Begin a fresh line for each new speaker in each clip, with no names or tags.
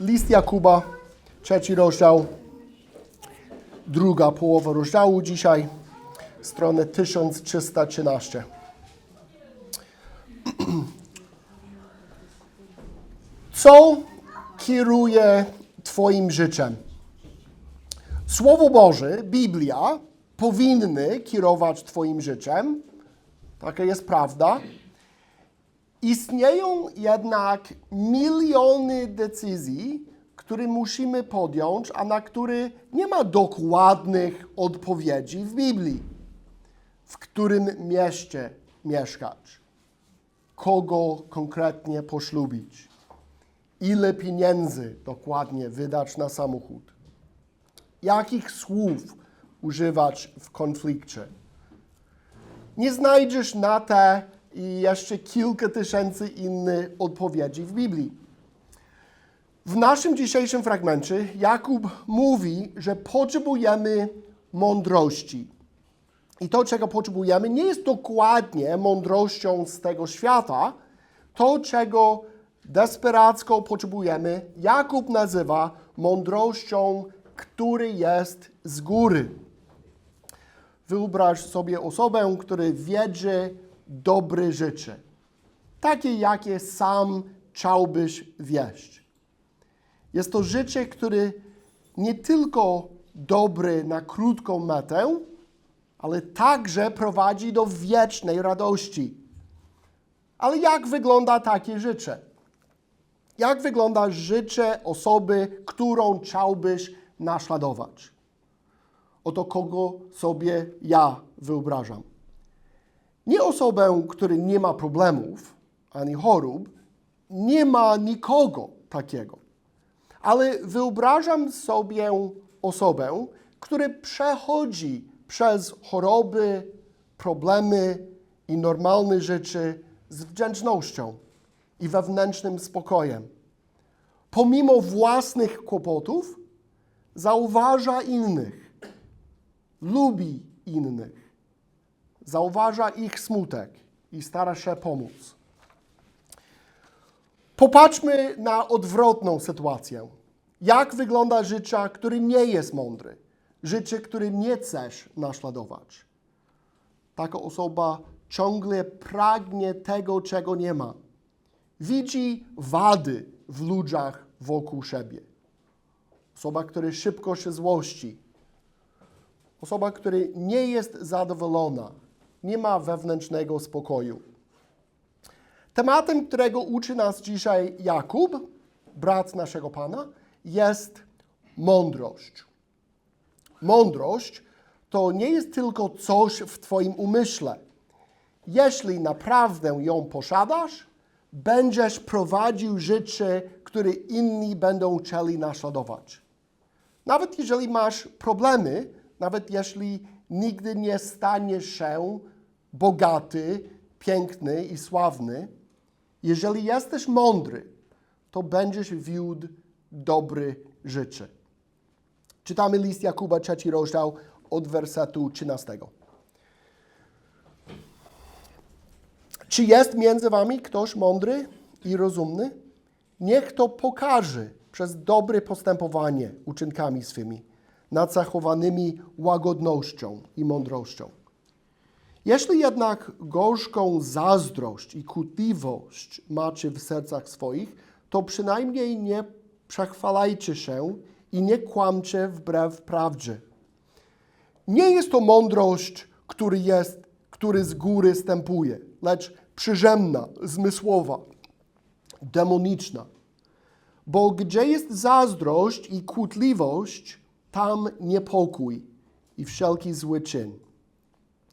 List Jakuba, trzeci rozdział, druga połowa rozdziału dzisiaj, stronę 1313. Co kieruje Twoim życiem? Słowo Boże, Biblia, powinny kierować Twoim życiem. Taka jest prawda. Istnieją jednak miliony decyzji, które musimy podjąć, a na które nie ma dokładnych odpowiedzi w Biblii. W którym mieście mieszkać? Kogo konkretnie poślubić? Ile pieniędzy dokładnie wydać na samochód? Jakich słów używać w konflikcie? Nie znajdziesz na te i jeszcze kilka tysięcy innych odpowiedzi w Biblii. W naszym dzisiejszym fragmencie Jakub mówi, że potrzebujemy mądrości. I to, czego potrzebujemy, nie jest dokładnie mądrością z tego świata. To, czego desperacko potrzebujemy, Jakub nazywa mądrością, która jest z góry. Wyobraź sobie osobę, która wiedzie dobre życie, takie jakie sam chciałbyś wieść. Jest to życie, które nie tylko dobre na krótką metę, ale także prowadzi do wiecznej radości. Ale jak wygląda takie życie? Jak wygląda życie osoby, którą chciałbyś naśladować? Oto kogo sobie ja wyobrażam. Nie osobę, która nie ma problemów ani chorób, nie ma nikogo takiego. Ale wyobrażam sobie osobę, która przechodzi przez choroby, problemy i normalne życie z wdzięcznością i wewnętrznym spokojem. Pomimo własnych kłopotów, zauważa innych, lubi innych, zauważa ich smutek i stara się pomóc. Popatrzmy na odwrotną sytuację. Jak wygląda życie, które nie jest mądre? Życie, które nie chcesz naśladować. Taka osoba ciągle pragnie tego, czego nie ma. Widzi wady w ludziach wokół siebie. Osoba, która szybko się złości. Osoba, która nie jest zadowolona, nie ma wewnętrznego spokoju. Tematem, którego uczy nas dzisiaj Jakub, brat naszego Pana, jest mądrość. Mądrość to nie jest tylko coś w Twoim umyśle. Jeśli naprawdę ją posiadasz, będziesz prowadził życie, które inni będą chcieli naśladować. Nawet jeżeli masz problemy, nawet jeśli nigdy nie staniesz się bogaty, piękny i sławny, jeżeli jesteś mądry, to będziesz wiódł dobre życie. Czytamy list Jakuba, trzeci rozdział, od wersetu 13. Czy jest między wami ktoś mądry i rozumny? Niech to pokaże przez dobre postępowanie uczynkami swymi, nacechowanymi łagodnością i mądrością. Jeśli jednak gorzką zazdrość i kłótliwość macie w sercach swoich, to przynajmniej nie przechwalajcie się i nie kłamcie wbrew prawdzie. Nie jest to mądrość, który, jest, który z góry stępuje, lecz przyziemna, zmysłowa, demoniczna. Bo gdzie jest zazdrość i kłótliwość, tam niepokój i wszelki zły czyn.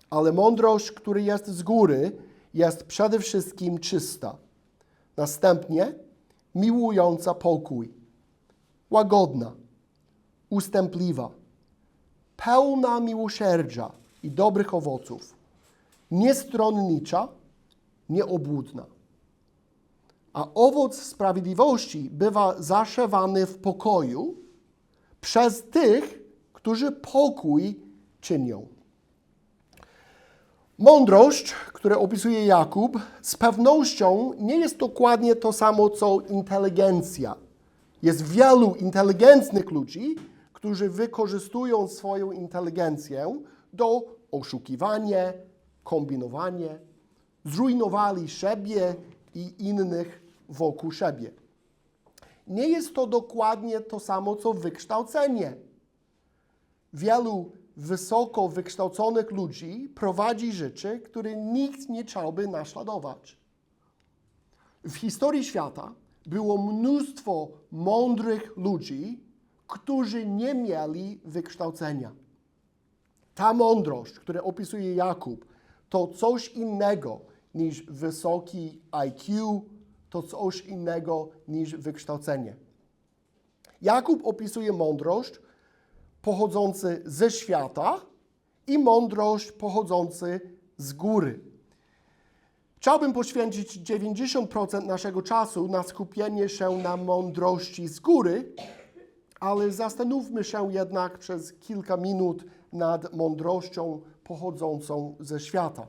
Ale mądrość, która jest z góry, jest przede wszystkim czysta. Następnie miłująca pokój, łagodna, ustępliwa, pełna miłosierdzia i dobrych owoców, niestronnicza, nieobłudna. A owoc sprawiedliwości bywa zaszewany w pokoju przez tych, którzy pokój czynią. Mądrość, którą opisuje Jakub, z pewnością nie jest dokładnie to samo co inteligencja Jest wielu inteligentnych ludzi, którzy wykorzystują swoją inteligencję do oszukiwania, kombinowania, zrujnowali siebie i innych wokół siebie. Nie jest to dokładnie to samo, co wykształcenie. Wielu wysoko wykształconych ludzi prowadzi życie, które nikt nie chciałby naśladować. W historii świata było mnóstwo mądrych ludzi, którzy nie mieli wykształcenia. Ta mądrość, którą opisuje Jakub, to coś innego niż wysoki IQ, to coś innego niż wykształcenie. Jakub opisuje mądrość pochodzącą ze świata i mądrość pochodzącą z góry. Chciałbym poświęcić 90% naszego czasu na skupienie się na mądrości z góry, ale zastanówmy się jednak przez kilka minut nad mądrością pochodzącą ze świata.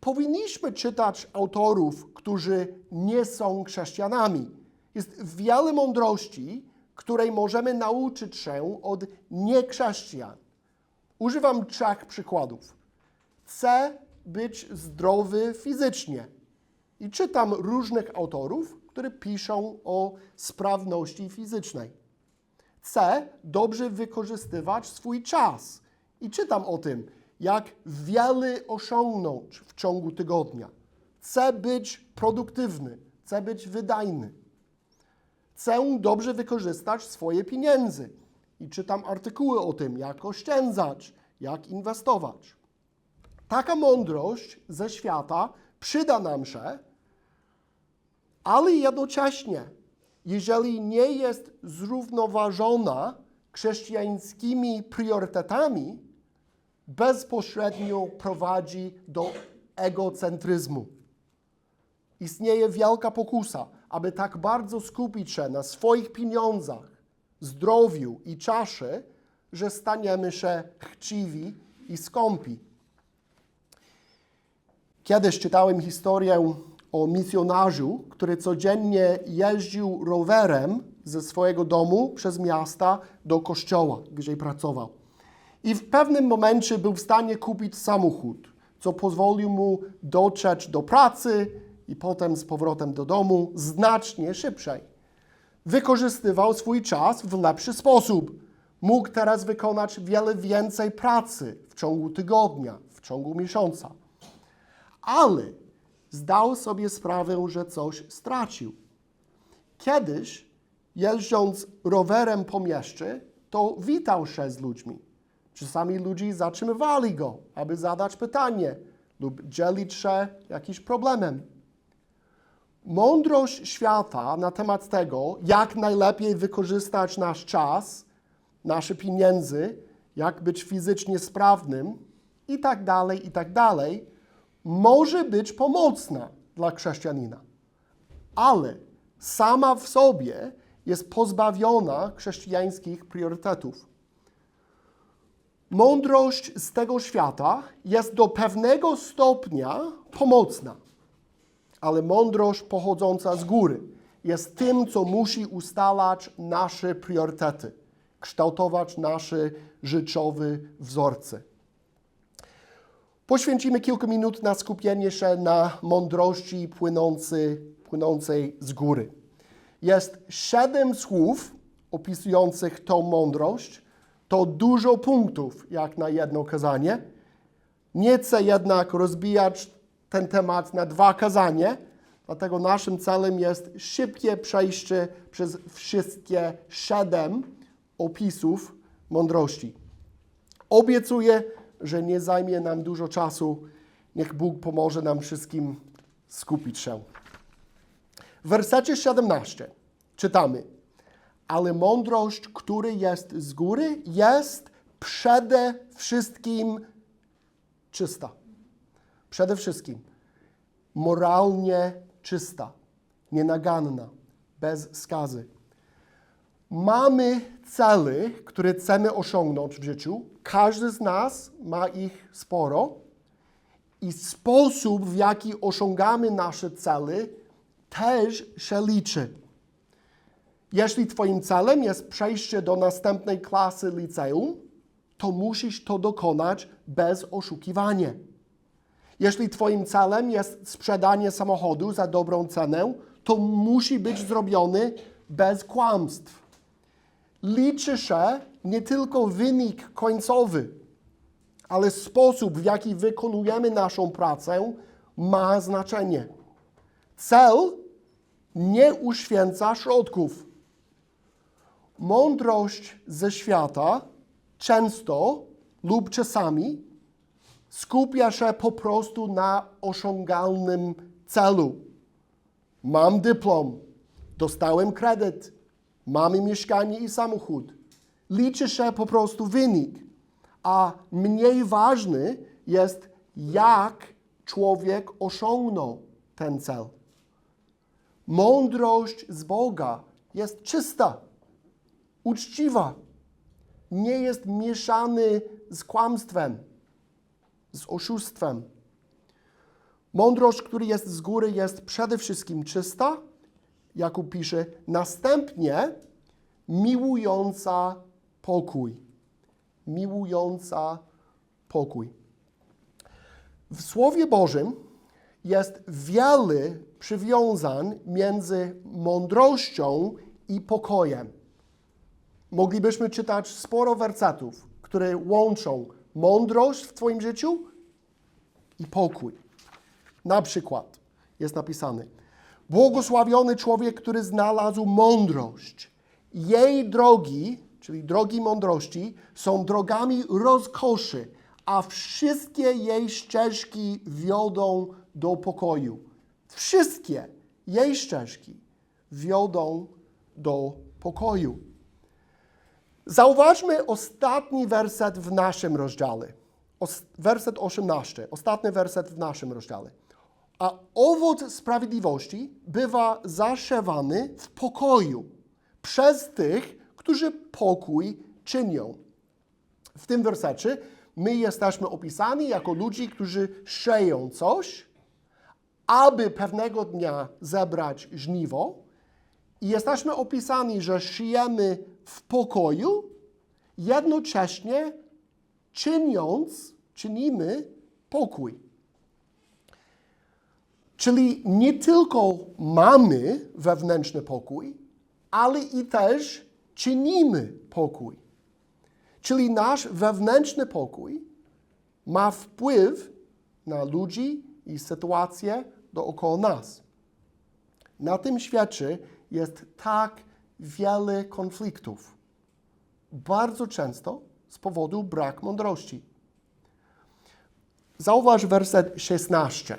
Powinniśmy czytać autorów, którzy nie są chrześcijanami. Jest wiele mądrości, której możemy nauczyć się od niechrześcijan. Używam trzech przykładów. Chcę być zdrowy fizycznie i czytam różnych autorów, którzy piszą o sprawności fizycznej. Chcę dobrze wykorzystywać swój czas i czytam o tym, jak wiele osiągnąć w ciągu tygodnia. Chcę być produktywny, chcę być wydajny. Chcę dobrze wykorzystać swoje pieniądze i czytam artykuły o tym, jak oszczędzać, jak inwestować. Taka mądrość ze świata przyda nam się, ale jednocześnie, jeżeli nie jest zrównoważona chrześcijańskimi priorytetami, bezpośrednio prowadzi do egocentryzmu. Istnieje wielka pokusa, aby tak bardzo skupić się na swoich pieniądzach, zdrowiu i czasie, że staniemy się chciwi i skąpi. Kiedyś czytałem historię o misjonarzu, który codziennie jeździł rowerem ze swojego domu przez miasta do kościoła, gdzie pracował. I w pewnym momencie był w stanie kupić samochód, co pozwolił mu dotrzeć do pracy i potem z powrotem do domu znacznie szybciej. Wykorzystywał swój czas w lepszy sposób. Mógł teraz wykonać wiele więcej pracy w ciągu tygodnia, w ciągu miesiąca. Ale zdał sobie sprawę, że coś stracił. Kiedyś, jeżdżąc rowerem po mieście, to witał się z ludźmi. Czasami ludzie zatrzymywali go, aby zadać pytanie lub dzielić się jakimś problemem. Mądrość świata na temat tego, jak najlepiej wykorzystać nasz czas, nasze pieniądze, jak być fizycznie sprawnym i tak dalej, i tak dalej, może być pomocna dla chrześcijanina, ale sama w sobie jest pozbawiona chrześcijańskich priorytetów. Mądrość z tego świata jest do pewnego stopnia pomocna, ale mądrość pochodząca z góry jest tym, co musi ustalać nasze priorytety, kształtować nasze życiowe wzorce. Poświęcimy kilka minut na skupienie się na mądrości płynącej, płynącej z góry. Jest siedem słów opisujących tą mądrość. To dużo punktów, jak na jedno kazanie. Nie chcę jednak rozbijać ten temat na dwa kazanie, dlatego naszym celem jest szybkie przejście przez wszystkie siedem opisów mądrości. Obiecuję, że nie zajmie nam dużo czasu. Niech Bóg pomoże nam wszystkim skupić się. W wersecie 17 czytamy: Ale mądrość, która jest z góry, jest przede wszystkim czysta. Przede wszystkim moralnie czysta, nienaganna, bez skazy. Mamy cele, które chcemy osiągnąć w życiu. Każdy z nas ma ich sporo. I sposób, w jaki osiągamy nasze cele, też się liczy. Jeśli Twoim celem jest przejście do następnej klasy liceum, to musisz to dokonać bez oszukiwania. Jeśli Twoim celem jest sprzedanie samochodu za dobrą cenę, to musi być zrobiony bez kłamstw. Liczy się nie tylko wynik końcowy, ale sposób, w jaki wykonujemy naszą pracę, ma znaczenie. Cel nie uświęca środków. Mądrość ze świata często lub czasami skupia się po prostu na osiągalnym celu. Mam dyplom, dostałem kredyt, mamy mieszkanie i samochód. Liczy się po prostu wynik, a mniej ważny jest, jak człowiek osiągnął ten cel. Mądrość z Boga jest czysta, uczciwa, nie jest mieszany z kłamstwem, z oszustwem. Mądrość, która jest z góry, jest przede wszystkim czysta, Jakub pisze, następnie miłująca pokój. Miłująca pokój. W Słowie Bożym jest wiele przywiązań między mądrością i pokojem. Moglibyśmy czytać sporo wersetów, które łączą mądrość w Twoim życiu i pokój. Na przykład jest napisane: Błogosławiony człowiek, który znalazł mądrość. Jej drogi, czyli drogi mądrości, są drogami rozkoszy, a wszystkie jej ścieżki wiodą do pokoju. Wszystkie jej ścieżki wiodą do pokoju. Zauważmy ostatni werset w naszym rozdziale. Werset 18, ostatni werset w naszym rozdziale. A owoc sprawiedliwości bywa zasiewany w pokoju przez tych, którzy pokój czynią. W tym wersecie my jesteśmy opisani jako ludzi, którzy sieją coś, aby pewnego dnia zebrać żniwo. I jesteśmy opisani, że szyjemy w pokoju, jednocześnie czyniąc, czynimy pokój. Czyli nie tylko mamy wewnętrzny pokój, ale i też czynimy pokój. Czyli nasz wewnętrzny pokój ma wpływ na ludzi i sytuacje dookoła nas. Na tym świecie jest tak wiele konfliktów. Bardzo często z powodu brak mądrości. Zauważ werset 16.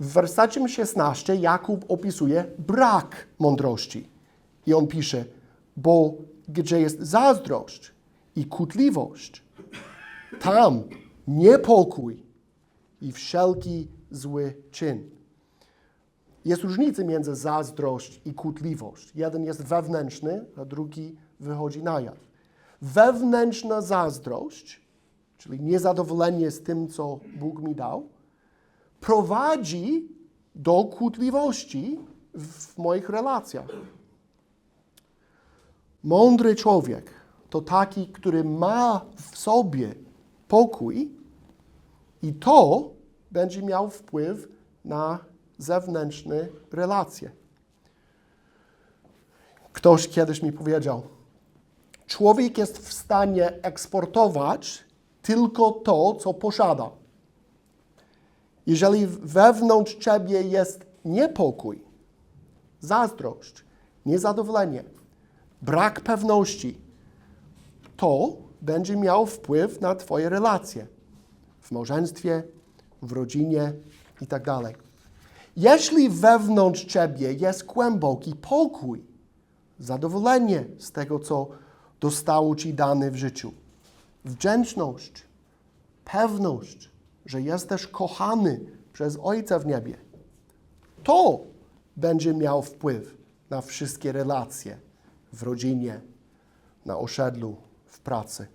W wersecie 16 Jakub opisuje brak mądrości. I on pisze, bo gdzie jest zazdrość i kutliwość, tam niepokój i wszelki zły czyn. Jest różnica między zazdrość i kutliwość. Jeden jest wewnętrzny, a drugi wychodzi na jaw. Wewnętrzna zazdrość, czyli niezadowolenie z tym, co Bóg mi dał, prowadzi do kłótliwości w moich relacjach. Mądry człowiek to taki, który ma w sobie pokój i to będzie miał wpływ na zewnętrzne relacje. Ktoś kiedyś mi powiedział, człowiek jest w stanie eksportować tylko to, co posiada. Jeżeli wewnątrz ciebie jest niepokój, zazdrość, niezadowolenie, brak pewności, to będzie miał wpływ na Twoje relacje w małżeństwie, w rodzinie itd. Jeśli wewnątrz ciebie jest głęboki pokój, zadowolenie z tego, co dostało ci dane w życiu, wdzięczność, pewność, że jesteś kochany przez Ojca w niebie, to będzie miał wpływ na wszystkie relacje w rodzinie, na osiedlu, w pracy.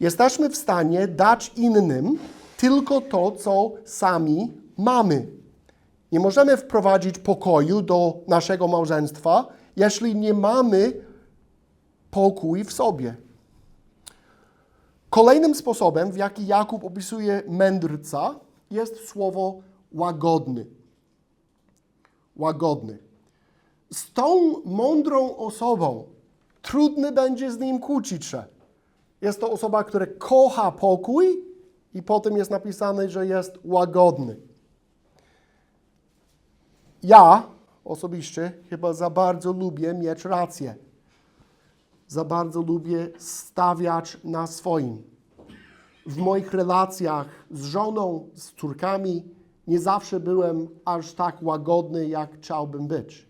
Jesteśmy w stanie dać innym tylko to, co sami mamy. Nie możemy wprowadzić pokoju do naszego małżeństwa, jeśli nie mamy pokój w sobie. Kolejnym sposobem, w jaki Jakub opisuje mędrca, jest słowo łagodny. Łagodny. Z tą mądrą osobą trudny będzie z nim kłócić się. Jest to osoba, która kocha pokój i potem jest napisane, że jest łagodny. Ja osobiście chyba za bardzo lubię mieć rację. Za bardzo lubię stawiać na swoim. W moich relacjach z żoną, z córkami nie zawsze byłem aż tak łagodny, jak chciałbym być.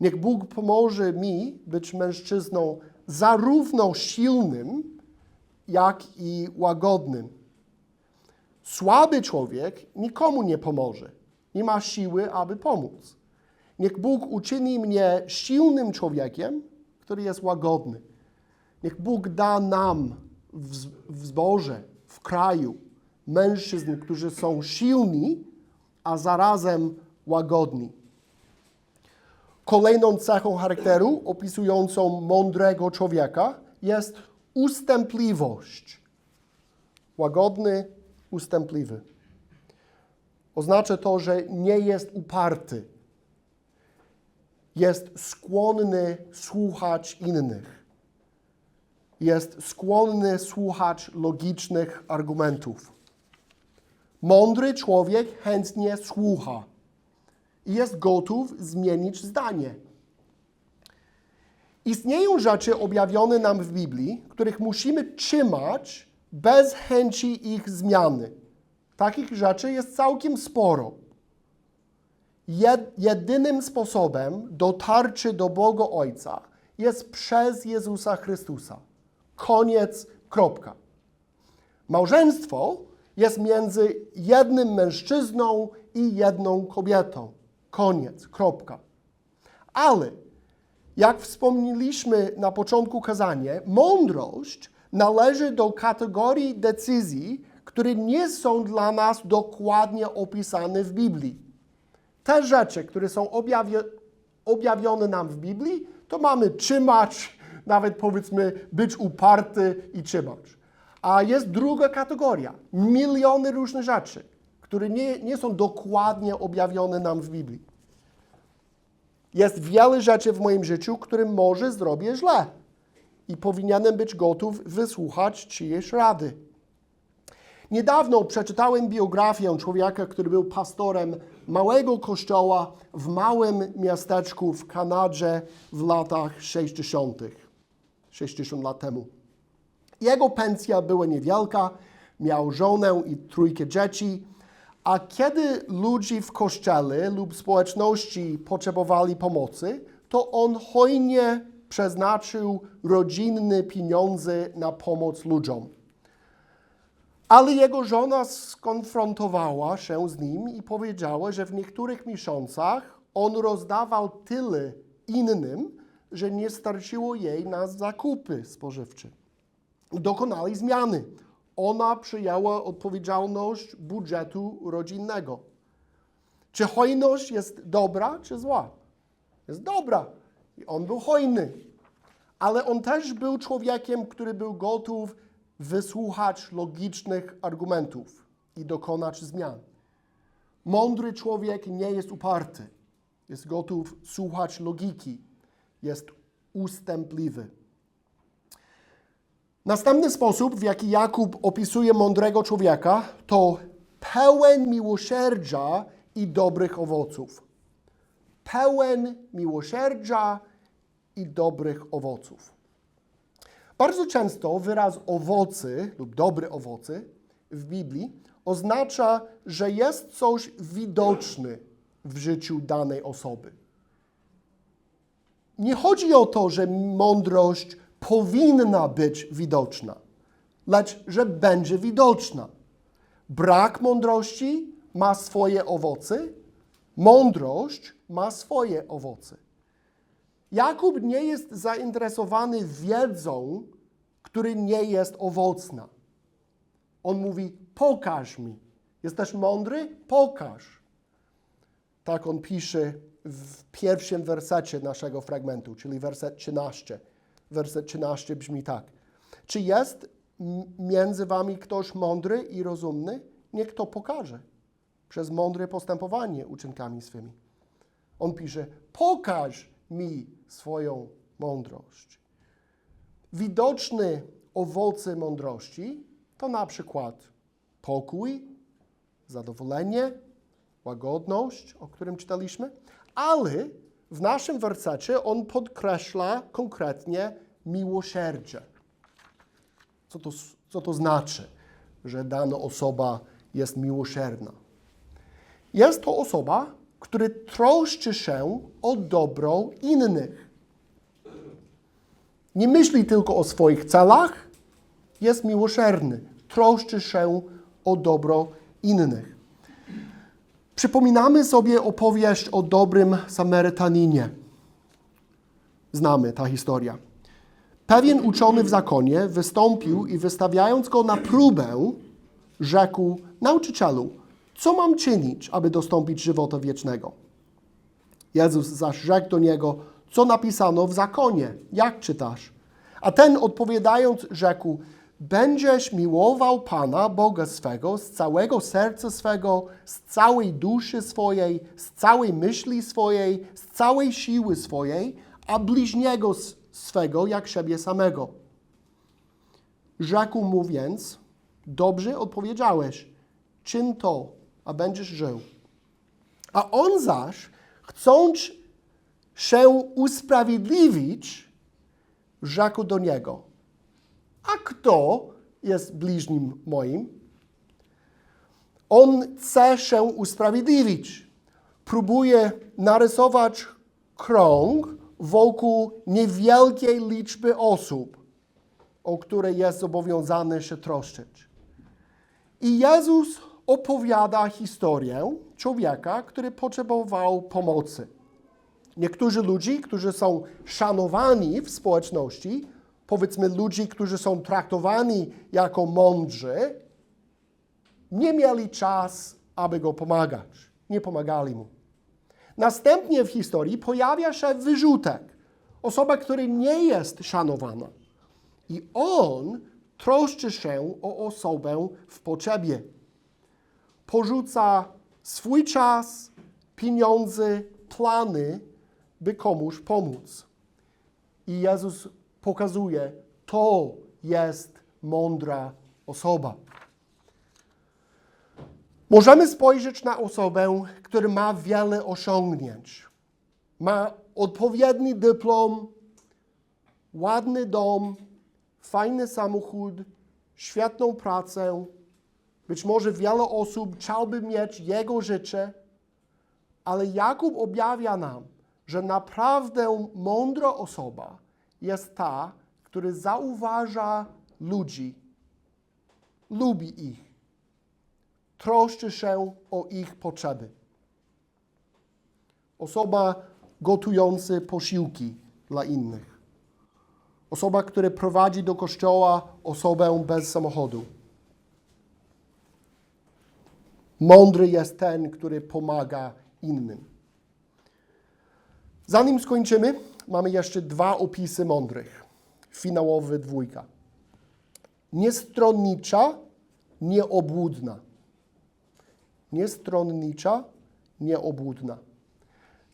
Niech Bóg pomoże mi być mężczyzną zarówno silnym, jak i łagodnym. Słaby człowiek nikomu nie pomoże. Nie ma siły, aby pomóc. Niech Bóg uczyni mnie silnym człowiekiem, który jest łagodny. Niech Bóg da nam w, w w kraju mężczyzn, którzy są silni, a zarazem łagodni. Kolejną cechą charakteru opisującą mądrego człowieka jest ustępliwość. Łagodny, ustępliwy. Oznacza to, że nie jest uparty. Jest skłonny słuchać innych. Jest skłonny słuchać logicznych argumentów. Mądry człowiek chętnie słucha i jest gotów zmienić zdanie. Istnieją rzeczy objawione nam w Biblii, których musimy trzymać bez chęci ich zmiany. Takich rzeczy jest całkiem sporo. Jed, jedynym sposobem dotarcie do Boga Ojca jest przez Jezusa Chrystusa. Koniec, kropka. Małżeństwo jest między jednym mężczyzną i jedną kobietą. Koniec, kropka. Ale, jak wspomnieliśmy na początku kazania, mądrość należy do kategorii decyzji, które nie są dla nas dokładnie opisane w Biblii. Te rzeczy, które są objawione nam w Biblii, to mamy trzymać, nawet powiedzmy być uparty i trzymać. A jest druga kategoria, miliony różnych rzeczy, które nie, nie są dokładnie objawione nam w Biblii. Jest wiele rzeczy w moim życiu, które może zrobię źle i powinienem być gotów wysłuchać czyjejś rady. Niedawno przeczytałem biografię człowieka, który był pastorem małego kościoła w małym miasteczku w Kanadzie w latach 60. 60 lat temu. Jego pensja była niewielka, miał żonę i trójkę dzieci, a kiedy ludzie w kościele lub społeczności potrzebowali pomocy, to on hojnie przeznaczył rodzinne pieniądze na pomoc ludziom. Ale jego żona skonfrontowała się z nim i powiedziała, że w niektórych miesiącach on rozdawał tyle innym, że nie starczyło jej na zakupy spożywcze. Dokonali zmiany. Ona przyjęła odpowiedzialność budżetu rodzinnego. Czy hojność jest dobra, czy zła? Jest dobra. I on był hojny. Ale on też był człowiekiem, który był gotów wysłuchać logicznych argumentów i dokonać zmian. Mądry człowiek nie jest uparty. Jest gotów słuchać logiki. Jest ustępliwy. Następny sposób, w jaki Jakub opisuje mądrego człowieka, to pełen miłosierdzia i dobrych owoców. Pełen miłosierdzia i dobrych owoców. Bardzo często wyraz owocy lub dobre owoce w Biblii oznacza, że jest coś widoczne w życiu danej osoby. Nie chodzi o to, że mądrość powinna być widoczna, lecz że będzie widoczna. Brak mądrości ma swoje owoce, mądrość ma swoje owoce. Jakub nie jest zainteresowany wiedzą, która nie jest owocna. On mówi: Pokaż mi. Jesteś mądry? Pokaż. Tak on pisze w pierwszym wersecie naszego fragmentu, czyli werset 13. Werset 13 brzmi tak. Czy jest między wami ktoś mądry i rozumny? Niech to pokaże przez mądre postępowanie uczynkami swymi. On pisze, pokaż mi swoją mądrość. Widoczne owoce mądrości to na przykład pokój, zadowolenie, łagodność, o którym czytaliśmy, ale w naszym wersecie on podkreśla konkretnie miłosierdzie. Co to, co to znaczy, że dana osoba jest miłosierna? Jest to osoba, która troszczy się o dobro innych. Nie myśli tylko o swoich celach, jest miłosierny, troszczy się o dobro innych. Przypominamy sobie opowieść o dobrym Samarytaninie. Znamy ta historia. Pewien uczony w zakonie wystąpił i wystawiając go na próbę, rzekł: Nauczycielu, co mam czynić, aby dostąpić żywota wiecznego? Jezus zaś rzekł do niego: Co napisano w zakonie? Jak czytasz? A ten odpowiadając, rzekł: Będziesz miłował Pana, Boga swego, z całego serca swego, z całej duszy swojej, z całej myśli swojej, z całej siły swojej, a bliźniego swego jak siebie samego. Rzekł mu więc: Dobrze odpowiedziałeś, czyn to, a będziesz żył. A on zaś, chcąc się usprawiedliwić, rzekł do niego: A kto jest bliźnim moim? On chce się usprawiedliwić. Próbuje narysować krąg wokół niewielkiej liczby osób, o które jest zobowiązany się troszczyć. I Jezus opowiada historię człowieka, który potrzebował pomocy. Niektórzy ludzie, którzy są szanowani w społeczności, powiedzmy ludzi, którzy są traktowani jako mądrzy, nie mieli czas, aby go pomagać. Nie pomagali mu. Następnie w historii pojawia się wyrzutek. Osoba, która nie jest szanowana. I on troszczy się o osobę w potrzebie. Porzuca swój czas, pieniądze, plany, by komuś pomóc. I Jezus pokazuje, to jest mądra osoba. Możemy spojrzeć na osobę, która ma wiele osiągnięć. Ma odpowiedni dyplom, ładny dom, fajny samochód, świetną pracę. Być może wiele osób chciałby mieć jego życie, ale Jakub objawia nam, że naprawdę mądra osoba jest ta, która zauważa ludzi, lubi ich, troszczy się o ich potrzeby. Osoba gotująca posiłki dla innych. Osoba, która prowadzi do kościoła osobę bez samochodu. Mądry jest ten, który pomaga innym. Zanim skończymy, mamy jeszcze dwa opisy mądrych. Finałowy dwójka. Niestronnicza, nieobłudna. Niestronnicza, nieobłudna.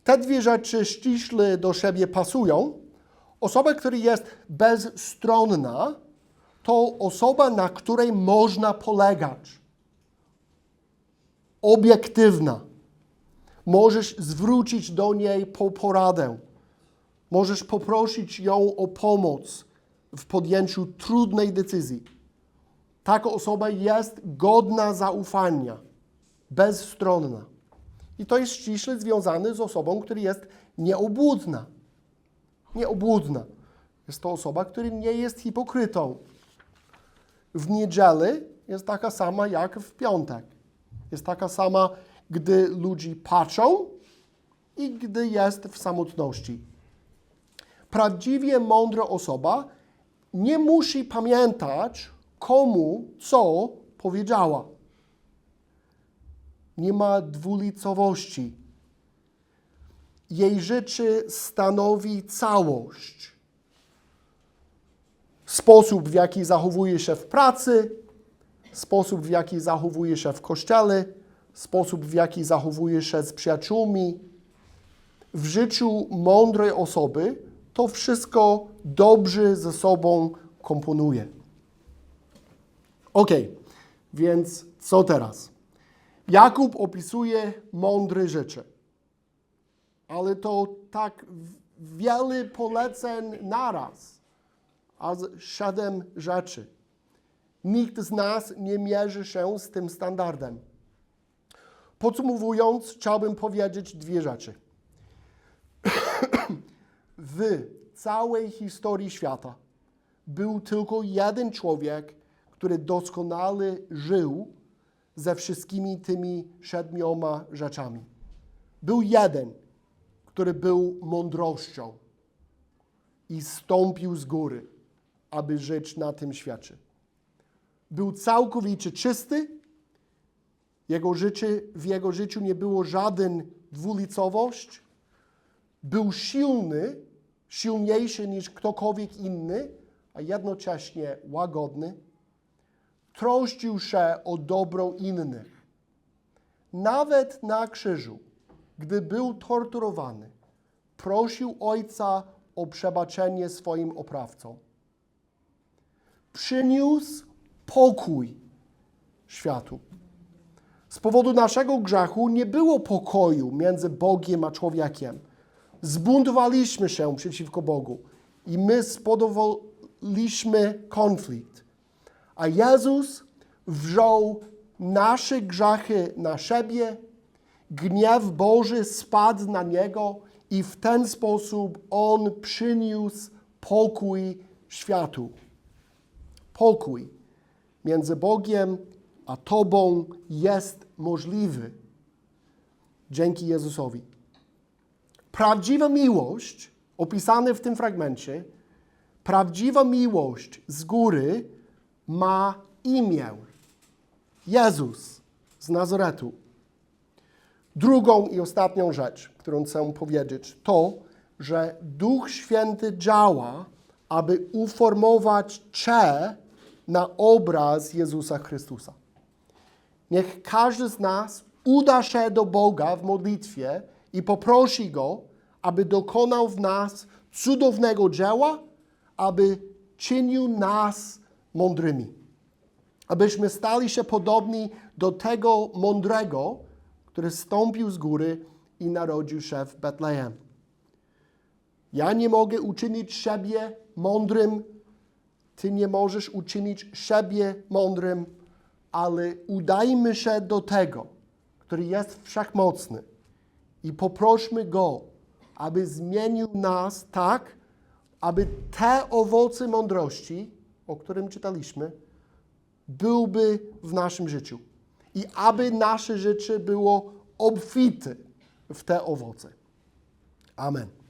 Te dwie rzeczy ściśle do siebie pasują. Osoba, która jest bezstronna, to osoba, na której można polegać. Obiektywna. Możesz zwrócić do niej po poradę. Możesz poprosić ją o pomoc w podjęciu trudnej decyzji. Taka osoba jest godna zaufania, bezstronna. I to jest ściśle związane z osobą, która jest nieobłudna. Nieobłudna. Jest to osoba, która nie jest hipokrytą. W niedzielę jest taka sama jak w piątek. Jest taka sama, gdy ludzie patrzą i gdy jest w samotności. Prawdziwie mądra osoba nie musi pamiętać, komu co powiedziała. Nie ma dwulicowości. jej życie stanowi całość. Sposób, w jaki zachowuje się w pracy, sposób, w jaki zachowuje się w kościele, sposób, w jaki zachowuje się z przyjaciółmi, w życiu mądrej osoby, to wszystko dobrze ze sobą komponuje. Ok, więc co teraz? Jakub opisuje mądre rzeczy, ale to tak wiele poleceń naraz, a siedem rzeczy. Nikt z nas nie mierzy się z tym standardem. Podsumowując, chciałbym powiedzieć dwie rzeczy. W całej historii świata był tylko jeden człowiek, który doskonale żył ze wszystkimi tymi siedmioma rzeczami. Był jeden, który był mądrością i stąpił z góry, aby żyć na tym świecie. Był całkowicie czysty, jego życie, w jego życiu nie było żaden dwulicowość, był silny, silniejszy niż ktokolwiek inny, a jednocześnie łagodny. Troszczył się o dobro innych. Nawet na krzyżu, gdy był torturowany, prosił Ojca o przebaczenie swoim oprawcom. Przyniósł pokój światu. Z powodu naszego grzechu nie było pokoju między Bogiem a człowiekiem. Zbuntowaliśmy się przeciwko Bogu i my spowodowaliśmy konflikt. A Jezus wziął nasze grzechy na siebie, gniew Boży spadł na Niego i w ten sposób On przyniósł pokój światu. Pokój między Bogiem a Tobą jest możliwy dzięki Jezusowi. Prawdziwa miłość, opisana w tym fragmencie, prawdziwa miłość z góry ma imię. Jezus z Nazaretu. Drugą i ostatnią rzecz, którą chcę powiedzieć, to, że Duch Święty działa, aby uformować Cię na obraz Jezusa Chrystusa. Niech każdy z nas uda się do Boga w modlitwie i poprosi Go, aby dokonał w nas cudownego dzieła, aby czynił nas mądrymi. Abyśmy stali się podobni do tego mądrego, który stąpił z góry i narodził się w Betlejem. Ja nie mogę uczynić siebie mądrym, ty nie możesz uczynić siebie mądrym, ale udajmy się do tego, który jest wszechmocny i poprośmy Go, aby zmienił nas tak, aby te owoce mądrości, o którym czytaliśmy, byłby w naszym życiu i aby nasze życie było obfite w te owoce. Amen.